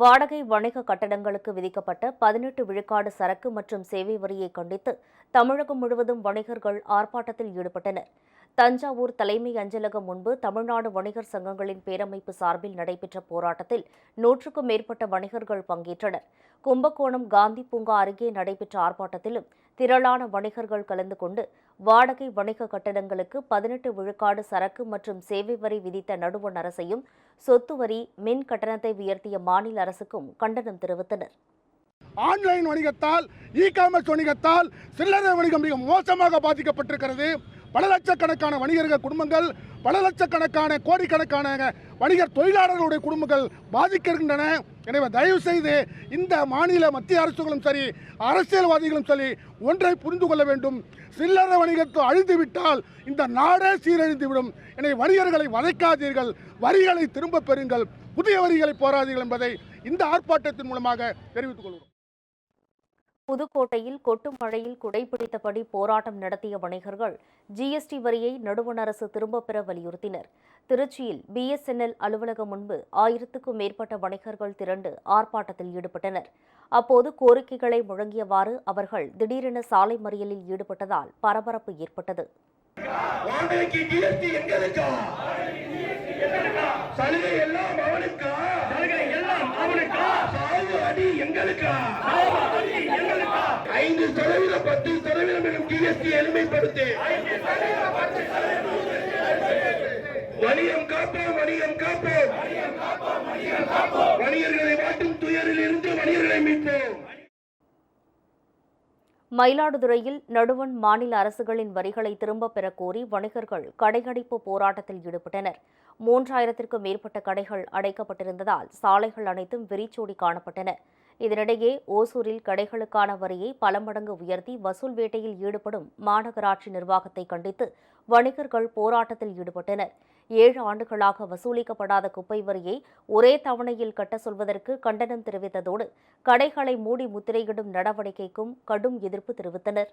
வாடகை வணிக கட்டடங்களுக்கு விதிக்கப்பட்ட பதினெட்டு விழுக்காடு சரக்கு மற்றும் சேவை வரியை கண்டித்து தமிழகம் முழுவதும் வணிகர்கள் ஆர்ப்பாட்டத்தில் ஈடுபட்டனர். தஞ்சாவூர் தலைமை அஞ்சலகம் முன்பு தமிழ்நாடு வணிகர் சங்கங்களின் பேரமைப்பு சார்பில் நடைபெற்ற போராட்டத்தில் நூற்றுக்கும் மேற்பட்ட வணிகர்கள் பங்கேற்றனர். கும்பகோணம் காந்தி பூங்கா அருகே நடைபெற்ற ஆர்ப்பாட்டத்திலும் திரளான வணிகர்கள் கலந்து கொண்டு வாடகை வணிக கட்டடங்களுக்கு பதினெட்டு விழுக்காடு சரக்கு மற்றும் சேவை வரி விதித்த நடுவண் அரசையும் சொத்து வரி மின் கட்டணத்தை உயர்த்திய மாநில அரசுக்கும் கண்டனம் தெரிவித்தனர். ஆன்லைன் வணிகத்தால் இ காமர்ஸ் வணிகத்தால் சில்லறை வணிகம் மிக மோசமாக பாதிக்கப்பட்டிருக்கிறது. பல லட்சக்கணக்கான வணிகர்கள் குடும்பங்கள் பல லட்சக்கணக்கான கோடிக்கணக்கான வணிகர் தொழிலாளர்களுடைய குடும்பங்கள் பாதிக்கின்றன. எனவே தயவு செய்து இந்த மாநில மத்திய அரசுகளும் சரி அரசியல்வாதிகளும் சரி ஒன்றை புரிந்து கொள்ள வேண்டும். சில்லறை வணிகத்தை அழிந்துவிட்டால் இந்த நாடே சீரழிந்துவிடும். எனவே வணிகர்களை வதைக்காதீர்கள். வரிகளை திரும்பப் பெறுங்கள். புதிய வரிகளை போராதீர்கள் என்பதை இந்த ஆர்ப்பாட்டத்தின் மூலமாக தெரிவித்துக் கொள்கிறோம். புதுக்கோட்டையில் கொட்டும் மழையில் குடைபிடித்தபடி போராட்டம் நடத்திய வணிகர்கள் ஜிஎஸ்டி வரியை நடுவண் அரசு திரும்பப் பெற வலியுறுத்தினர். திருச்சியில் பிஎஸ்என்எல் அலுவலகம் முன்பு ஆயிரத்துக்கும் மேற்பட்ட வணிகர்கள் திரண்டு ஆர்ப்பாட்டத்தில் ஈடுபட்டனர். அப்போது கோரிக்கைகளை முழங்கியவாறு அவர்கள் திடீரென சாலை மறியலில் ஈடுபட்டதால் பரபரப்பு ஏற்பட்டது. எல்லாம் அவனுக்கா? எல்லாம் எங்களுக்கா? ஐந்து சதவீதம் பத்து சதவீதம் எனும் ஜிஎஸ்டி எளிமைப்படுத்து. வணிகம் காப்போம் வணிகம் காப்போம். வணிகர்களை வாட்டும் துயரில் இருந்து வணிகர்களை மீட்போம். மயிலாடுதுறையில் நடுவண் மாநில அரசுகளின் வரிகளை திரும்பப் பெறக் கோரி வணிகர்கள் கடையடைப்பு போராட்டத்தில் ஈடுபட்டனர். மூன்றாயிரத்திற்கும் மேற்பட்ட கடைகள் அடைக்கப்பட்டிருந்ததால் சாலைகள் அனைத்தும் வெறிச்சோடி காணப்பட்டன. இதனிடையே ஓசூரில் கடைகளுக்கான வரியை பல மடங்கு உயர்த்தி வசூல் வேட்டையில் ஈடுபடும் மாநகராட்சி நிர்வாகத்தை கண்டித்து வணிகர்கள் போராட்டத்தில் ஈடுபட்டனர். ஏழு ஆண்டுகளாக வசூலிக்கப்படாத குப்பை வரியை ஒரே தவணையில் கட்ட சொல்வதற்கு கண்டனம் தெரிவித்ததோடு கடைகளை மூடி முத்திரையிடும் நடவடிக்கைக்கும் கடும் எதிர்ப்பு தெரிவித்தனர்.